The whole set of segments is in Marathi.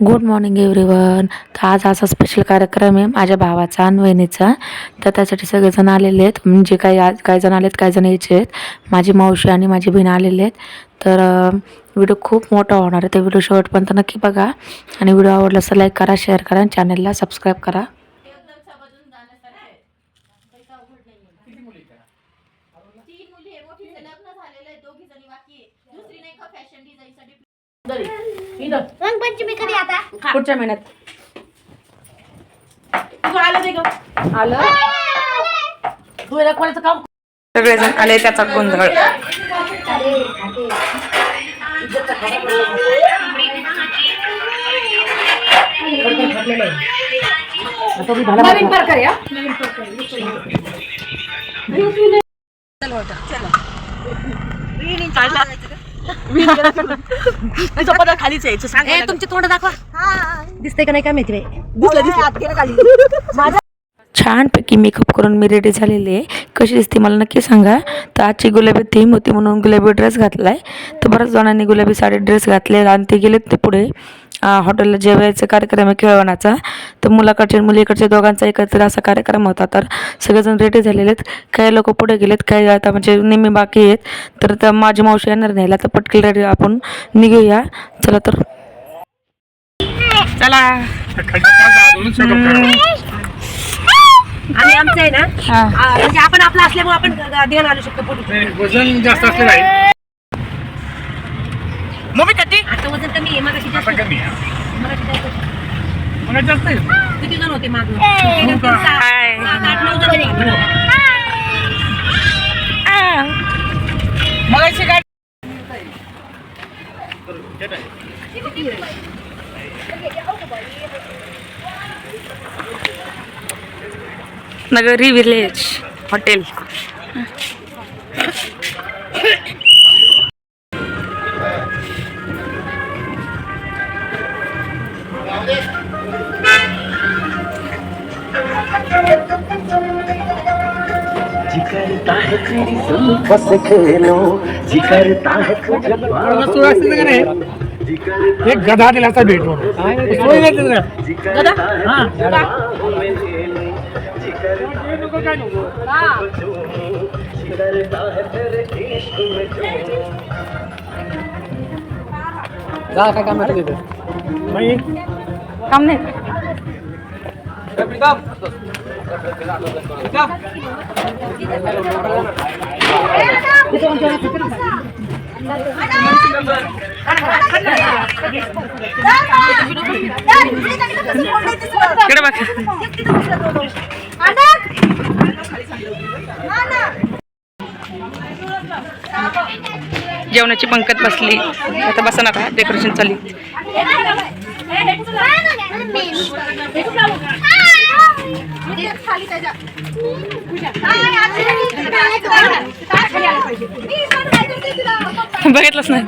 गुड मॉर्निंग एव्हरीवन तर आज असा स्पेशल कार्यक्रम आहे माझ्या भावाचा आणि वहिनीचा. तर त्यासाठी सगळेजण आलेले आहेत. म्हणजे काही आज काही जण आलेत काही जण यायचे आहेत. माझी मावशी आणि माझी बहीण आलेले आहेत. तर व्हिडिओ खूप मोठा होणार आहे. ते व्हिडिओ शेवटपर्यंत नक्की बघा. आणि व्हिडिओ आवडला तर लाईक करा शेअर करा आणि चॅनलला सबस्क्राईब करा. तीन मुली आहे मोठीचं लग्न झालेलं आहे. दोघी जणी बाकी आहे दुसरी नाही का फॅशन डिझाईन साठी. रंगपंचमी कधी आता? पुढच्या महिन्यात. तू आलं नाही ग. आलं? तू काम? सगळेजण आले त्याचा गोंधळ. नवीन प्रकार या पदर खालीच यायचं सांग तुमचे तोंड दाखवा. दिसतंय का नाही काय माहिती दिसलं दिसलं खाली. छानपैकी मेकअप करून मी रेडी झालेली आहे. कशी दिसते मला नक्की सांगा. तर आजची गुलाबी थीम होती म्हणून गुलाबी ड्रेस घातला आहे तर बऱ्याच जणांनी गुलाबी साडी ड्रेस घातले आणि ते गेलेत ते पुढे. हॉटेलला जेवायचा कार्यक्रम आहे खेळवण्याचा. तर मुलाकडचे आणि मुलीकडच्या दोघांचा एकत्र असा कार्यक्रम होता. तर सगळेजण रेडी झालेले आहेत. काही लोक पुढे गेलेत काही आता म्हणजे नेहमी बाकी आहेत. तर त्या माझी मावशी येणार नाही तर पटकन रेडी आपण निघूया. चला तर. चला. आणि आमचं आहे ना? हां. म्हणजे आपण आपला असल्यामुळे आपण ध्यान आणू शकतो पुढे. वजन जास्त आहे मम्मी कधी आता वजन कमी आहे मगाशी जास्त आता कमी आहे. मगाशी जास्त होतं. मग जास्त आहे? किती जण होते मागं? का? सात. सात, आठ नऊ जण होते. मगाशी काय? नगरी विलेज हॉटेल जिकरता है तेरी जुल्फ से खेलो जिकरता है तुझे सुरक्षित का नाही? जिकरता एक गधा दिला असता भेटून सोय नाही तिथं. जिकरता हा. जिकरता जिकरता है तेरे इश्क में जो। जा काय काम आहे तिथं बाई काम नाही। इकडे बघा जेवणाची पंकत बसली. आता बसा नका डेकोरेशन चालली बघितलंच नाही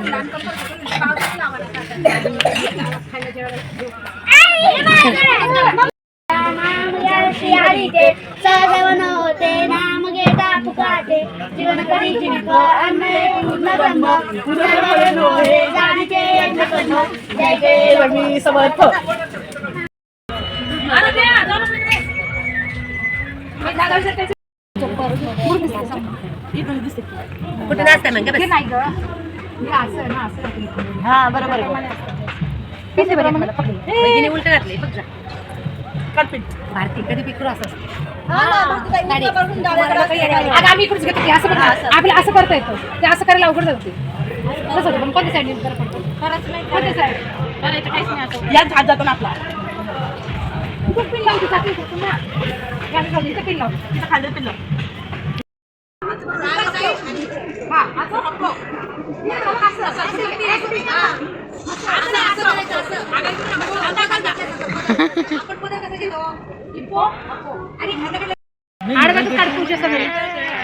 सहजवन होते नाम घेता फुकाटे जीवन करी जिंक अन्न पूर्ण ब्रह्म सर्व नोहे. जाणीचे यज्ञ कर्ण जय जय मी समर्थ कुठे नाचताय मग हा बरोबर आहे. उलट घातले बघ जा. भारती कधी पिकरू असं? आम्ही इकडेच घेतो आपल्याला असं करता येतं. ते असं करायला अवघड जाते कसं होतं पण कोणत्या साईडने बरं पडतं कोणत्या साईड याच हात जातो ना आपला. इथं पिन लावून तिथं ना असं खाली इथं पिन लावून तिथं खाल्लं पिल्लं हा असं आडव्यातच काढ तुमच्या सगळे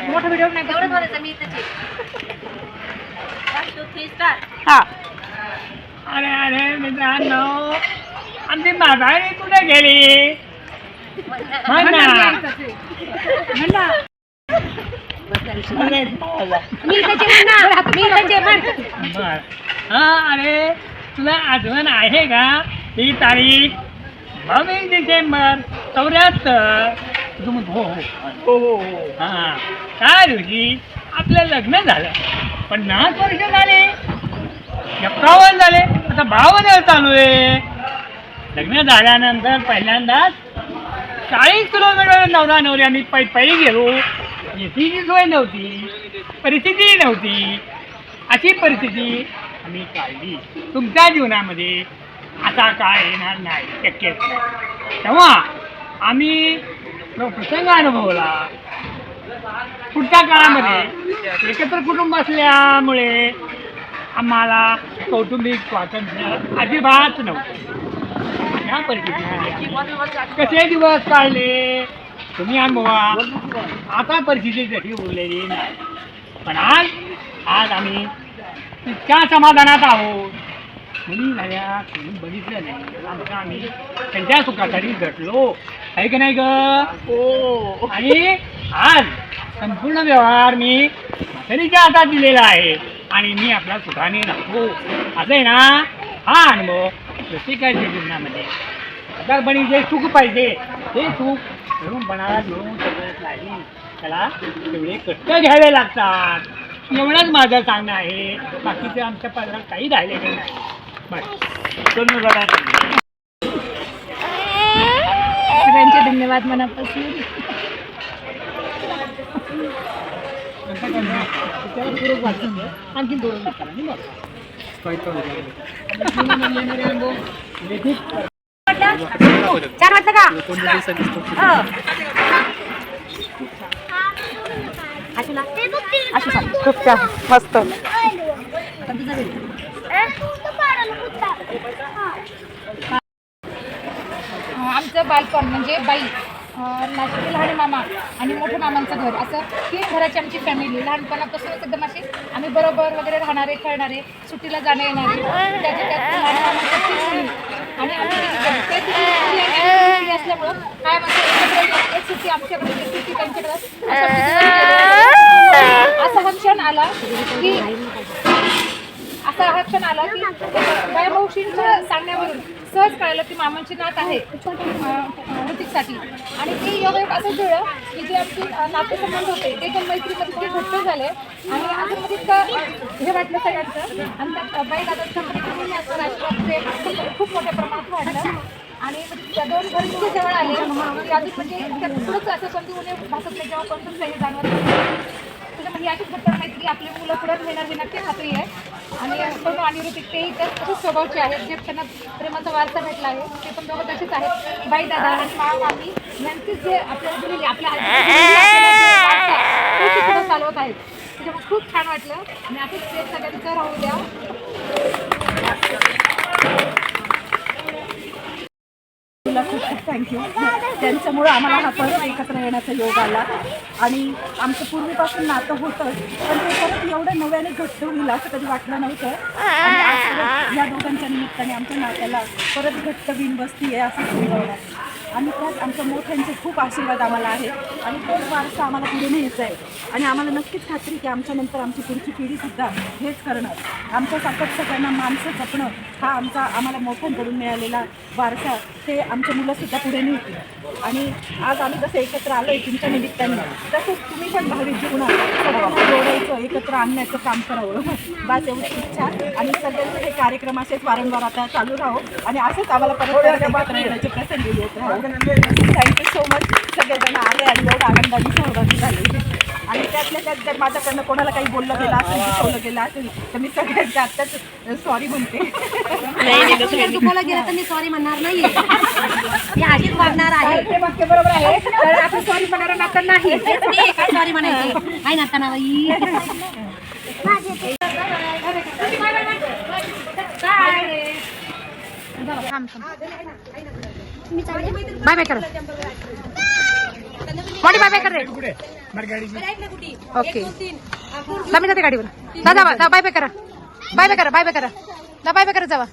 मोठा व्हिडिओ नाही बोलायचं मी हा. अरे अरे मित्रांनो आमची म्हातारी कुठे गेली? बर. हा अरे तुला आठवण आहे का? ही तारीख बावीस डिसेंबर चौऱ्याहत्तर. तू म्हणतो हो. हो हो हो. हां. त्या दिवशी आपलं लग्न झालं. पन्नास वर्ष झाले. एकावन्न झाले. आता बावन्न चालू आहे. लग्न झाल्यानंतर पहिल्यांदाच चाळीस किलोमीटर नवरा नवरी आम्ही पै पै गेलो. एसीची सोय नव्हती. परिस्थिती नव्हती. अशी परिस्थिती आम्ही काढली. तुमच्या जीवनामध्ये आता काय येणार नाही शक्य तेव्हा आम्ही प्रसंग अनुभवला पुढच्या काळामध्ये एकत्र कुटुंब असल्यामुळे आम्हाला कौटुंबिक स्वातंत्र्य अजिबात नव्हतं. या परिस्थितीमध्ये कसे दिवस काढले? तुम्ही अनुभवा. आता परिस्थिती तशी उरलेली नाही. पण आज आज आम्ही इतक्या समाधानात आहोत. मुली झाल्या कोणी बघितलं नाही. आमचं आम्ही त्यांच्या सुखासाठी झटलो. आहे की नाही ग? हो. आणि आज संपूर्ण व्यवहार मी म्हातारीच्या हातात दिलेला आहे. आणि मी आपल्या सुखाने राहतो असं आहे ना? हा अनुभव. प्रत्येकाच्या जीवनामध्ये? म्हातारपणी जे सुख पाहिजे ते सुख तरुणपणाला घेऊन सगळं नाही त्याला तेवढे कष्ट घ्यावे लागतात. एवढंच माझं सांगणं आहे. बाकीचं आमच्या पदरात काही राहिलेलं नाही. बस सगळ्यांचे धन्यवाद मनापासून. आणखी दोन छान वाटलं का हो. खूप छान मस्त आमचं बालपण म्हणजे बाई अं, लहान मामा आणि मोठ्या मामांचं घर. असं तीन घराची आमची फॅमिली लहानपणापासूनच एकदम अशी आम्ही बरोबर वगैरे राहणारे खेळणारे सुट्टीला जाणं येणारे. त्याच्या त्यात लहान मामाच्या आणि आम्ही आम्ही असल्यामुळं काय म्हणजे एक सुट्टी आमच्याकडे एक सुट्टी त्यांच्याकडे. असा हा क्षण आला की असा हा क्षण आला की बाया मावशींच्या सांगण्यावरून सहज कळलं की मामांची नात आहे. ऋतिकसाठी आणि ते योगायोग असं जुळलं की जे आमचे नातेसंबंध होते ते पण मैत्रीमध्ये खूप घट्ट झाले. आणि असं मध्ये इतकं हे वाटलं सगळ्यांचं. आणि त्यात बाई दादांच्या खूप- मोठ्या प्रमाणात वाढलं. आणि त्या दोन घर इतके जवळ आले की अजून म्हणजे त्या पुढंच असं कोणती उणे भासत नाही जेव्हा कोणतं हे जाणवत नाही. तुझ्या म्हणजे अशीच घट्ट माहिती आपले मुलं पुढं घेणार घेणार ते खात्री आहे. आणि सोनू आणि ऋतिक तेही तर तसेच स्वभावचे आहेत जे त्यांना प्रेमाचा वारसा भेटला आहे. ते पण दोघं तसेच आहेत. बाई दादा आणि माव आम्ही यांचीच जे आपल्याला दिलेली आपल्या ते पुढं चालवत आहेत. त्याच्यामुळे खूप छान वाटलं. आणि असंच ते सगळ्यांचं राहू द्या. तुला खूप खूप थँक्यू त्यांच्यामुळं आम्हाला हा परत एकत्र येण्याचा योग आला. आणि आमचं पूर्वीपासून नातं होतं. पण ते एवढं नव्याने घट्ट होईल असं कधी वाटलं नव्हतं. आणि आज परत या दोघांच्या निमित्ताने आमच्या नात्याला परत घट्ट बिन बसती आहे असं समजावं आणि त्यात आमच्या मोठ्यांचे खूप आशीर्वाद आम्हाला आहे. आणि तोच वारसा आम्हाला पुढे न्यायचा आहे. आणि आम्हाला नक्कीच खात्री की आमच्यानंतर आमची पुढची पिढीसुद्धा हेच करणार. आमच्यासारखंच सगळ्यांना माणसं जपणं हा आमचा आम्हाला मोठ्यांकडून मिळालेला वारसा ते आमच्या मुलंसुद्धा पुढे नेतील. आणि आज आम्ही जसं एकत्र आलो आहे तुमच्या निमित्ताने तसंच तुम्ही पण भावी जीवनात सगळ्यांना जोडायचं एकत्र आणण्याचं काम करावं. बस एवढी इच्छा. आणि सगळ्यांचे हे कार्यक्रम असेच वारंवार आता चालू राहो. आणि असंच आम्हाला परत एकत्र येण्याचे प्रसंग येत राहू. थँक्यू सो मच सगळेजण आले आणि एवढं आनंदाने सहभागी झाले. आणि त्यातल्या त्यात जर माझ्याकडनं कोणाला काही बोललं गेलं असेल दुखवलं गेलं असेल तर मी सगळ्यांच्या आत्ताच सॉरी म्हणते. दुखावला गेला तर मी सॉरी म्हणणार नाही मी अशीच वागणार आहे. वाक्य बरोबर आहे. तर आपण सॉरी म्हणणार नातं नाही. सॉरी म्हणायची. आहे ना त्यांना बाई बाय बाय कर. मोठी बाय बाय कर. रे ओके जा मी जाते गाडीवर. जावा जा बाय बाय करा. बाय बाय करा बाय बाय करा. जा बाय बाय करा जावा.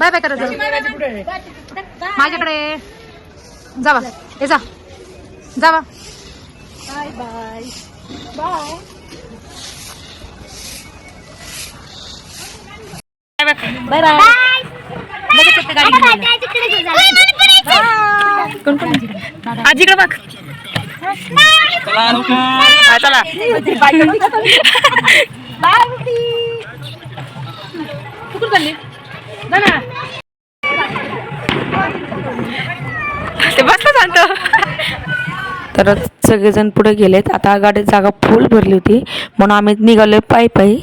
बाय बाय करा जावा माझ्याकडे. जावा. हे जा. जावा. बाय बाय बाय बाय गाडी घेऊन आला. आजीकडे बघ हा, चला कुठून चालली जा ना ते बसलं सांगतो तर सगळेजण पुढे गेलेत. आता गाडीत जागा फुल भरली होती. म्हणून आम्ही निघालो पायी पायी.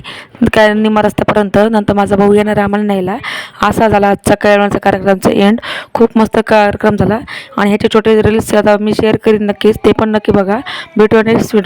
काय निमा रस्त्यापर्यंत. नंतर माझा भाऊ येणार आम्हाला न्यायला. असा झाला आजचा कळवण्याचा कार्यक्रमचा एंड खूप मस्त कार्यक्रम झाला. आणि ह्याचे छोटे रील्स आता मी शेअर करीन नक्कीच. ते पण नक्की बघा. भेटू नेक्स्ट व्हिडिओ